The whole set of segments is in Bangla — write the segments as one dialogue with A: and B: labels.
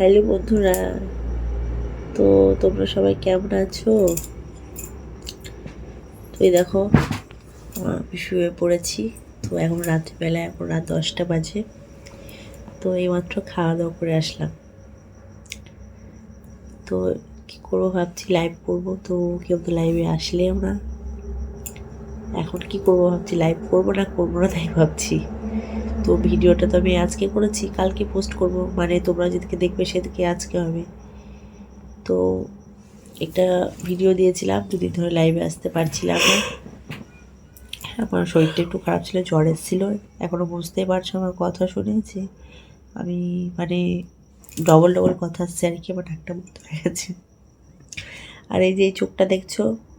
A: হ্যালো বন্ধুরা। তো তোমরা সবাই কেমন আছো? তো এই দেখো আমি শুয়ে পড়েছি। তো এখন রাত্রিবেলা, এখন রাত দশটা বাজে। তো এইমাত্র খাওয়া দাওয়া করে আসলাম। তো কী করব ভাবছি লাইভ করব। তো কেউ তো লাইভে আসলেও না। এখন কি করব ভাবছি লাইভ করব না করব না তাই ভাবছি। তো ভিডিওটা তো আমি আজকে করেছি, কালকে পোস্ট করব। মানে তোমরা যেদিকে দেখবে সেদিকে আজকে হবে। তো একটা ভিডিও দিয়েছিলাম, দুদিন ধরে লাইভে আসতে পারছিলাম না। আমার শরীরটা একটু খারাপ ছিল, জ্বর এসেছিল। এখনও বুঝতেই পারছ আমার কথা শুনেছি। আমি মানে ডবল ডবল কথা আসছে আর কি, আমার ঠাকটা বন্ধ হয়ে গেছে। আর এই যে এই চোখটা দেখছ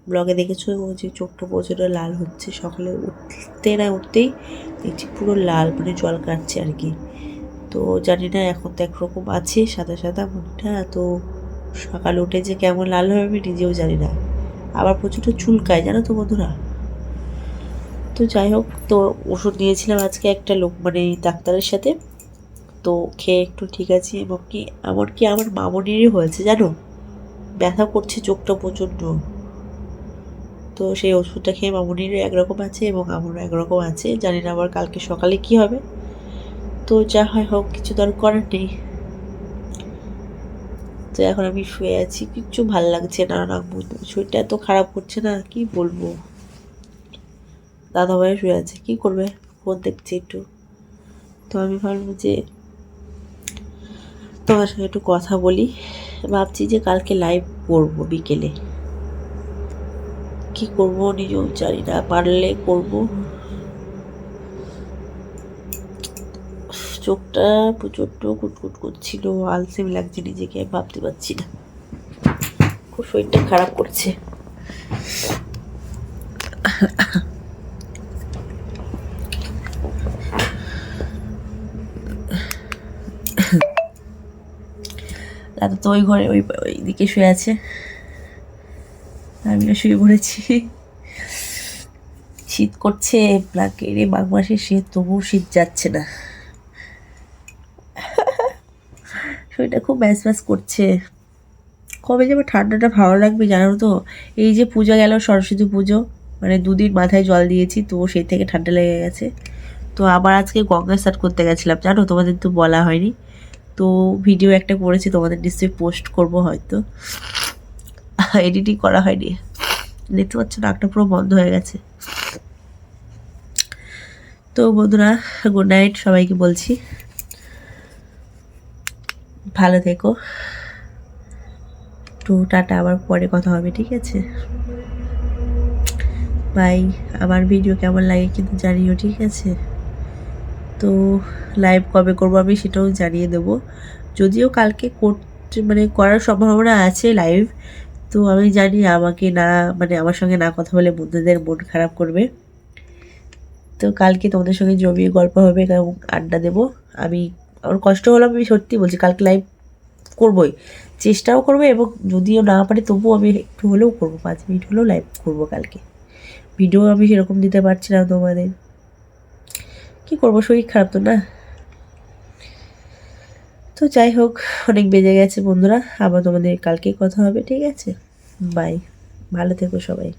A: ব্লগে দেখেছ যে চোখটা প্রচণ্ড লাল হচ্ছে, সকালে উঠতে না উঠতেই দেখছি পুরো লাল মানে জল কাটছে আর কি। তো জানি না, এখন তো একরকম আছে, সাদা সাদা, মনটা, তো সকালে উঠে যে কেমন লাল হবে আমি নিজেও জানি না। আবার প্রচণ্ড চুলকায়, জানো তো বন্ধুরা? তো যাই হোক, তো ওষুধ নিয়েছিলাম আজকে একটা লোক মানে ডাক্তারের সাথে। তো খেয়ে একটু ঠিক আছে এবং কি এমনকি আমার মামনিরই হয়েছে, জানো? ব্যথা করছে চোখটা প্রচণ্ড। তো সেই ওষুধটা খেয়ে মামুনিরও একরকম আছে এবং আমারও একরকম আছে। জানি না আবার কালকে সকালে কি হবে। তো যা হয় হোক, কিছু তো আর করার নেই। তো এখন আমি শুয়ে আছি, কিচ্ছু ভালো লাগছে না। না, শরীরটা এত খারাপ করছে না, কি বলব? দাদা ভাই শুয়ে আছে, কি করবে? ফোন দেখছে একটু। তো আমি ভাববো যে তোমার সঙ্গে একটু কথা বলি। ভাবছি যে কালকে লাইভ করব বিকেলে। কি করব নিজেও জানি না, পারলে করব। চোখটা প্রচণ্ড কুটকুট করছিল, আলসেম লাগছে নিজেকে, আমি ভাবতে পারছি না। খুব শরীরটা খারাপ করছে। তো ওই ঘরে, ওই ওই দিকে শুয়ে আছে। আমিও শুয়ে পড়েছি। শীত করছে ব্ল্যাঙ্কেটে মাঘ মাসে শীত, তবুও শীত যাচ্ছে না। শরীরটা খুব ব্যাস ব্যাস করছে। কবে যাবে ঠান্ডাটা ভালো লাগবে জানো তো? এই যে পূজা গেল, সরস্বতী পুজো মানে দুদিন মাথায় জল দিয়েছি, তো সেই থেকে ঠান্ডা লেগে গেছে। তো আবার আজকে গঙ্গা স্নান করতে গেছিলাম, জানো তোমাদের তো বলা হয়নি। তো ভিডিও একটা করেছি, তোমাদের নিশ্চয়ই পোস্ট করব হয়তো। এডিটিং করা হয়নি। দেখতে পাচ্ছ নাকটা পুরো বন্ধ হয়ে গেছে। তো বন্ধুরা গুড নাইট সবাইকে বলছি। ভালো থেকো। একটু টাটা, আবার পরে কথা হবে, ঠিক আছে? বাই আমার ভিডিও কেমন লাগে কিন্তু জানিও, ঠিক আছে? তো লাইভ কবে করব আমি সেটাও জানিয়ে দেবো। যদিও কালকে করতে মানে করার সম্ভাবনা আছে লাইভ তো আমি জানি আমাকে না মানে আমার সঙ্গে না কথা বলে বন্ধুদের মন খারাপ করবে। তো কালকে তোমাদের সঙ্গে জমিয়ে গল্প হবে এবং আড্ডা দেবো। আমি আমার কষ্ট হলো, আমি সত্যি বলছি, কালকে লাইভ করবোই। চেষ্টাও করব এবং যদিও না পারি, তবুও আমি একটু হলেও করব, পাঁচ মিনিট হলেও লাইভ করব কালকে। ভিডিও আমি সেরকম দিতে পারছি না তোমাদের। কী করব, শরীর খারাপ তো না? তো যাই হোক, অনেক বেজে গেছে বন্ধুরা। আবার তোমাদের কালকে কথা হবে, ঠিক আছে? বাই ভালো থেকো সবাই।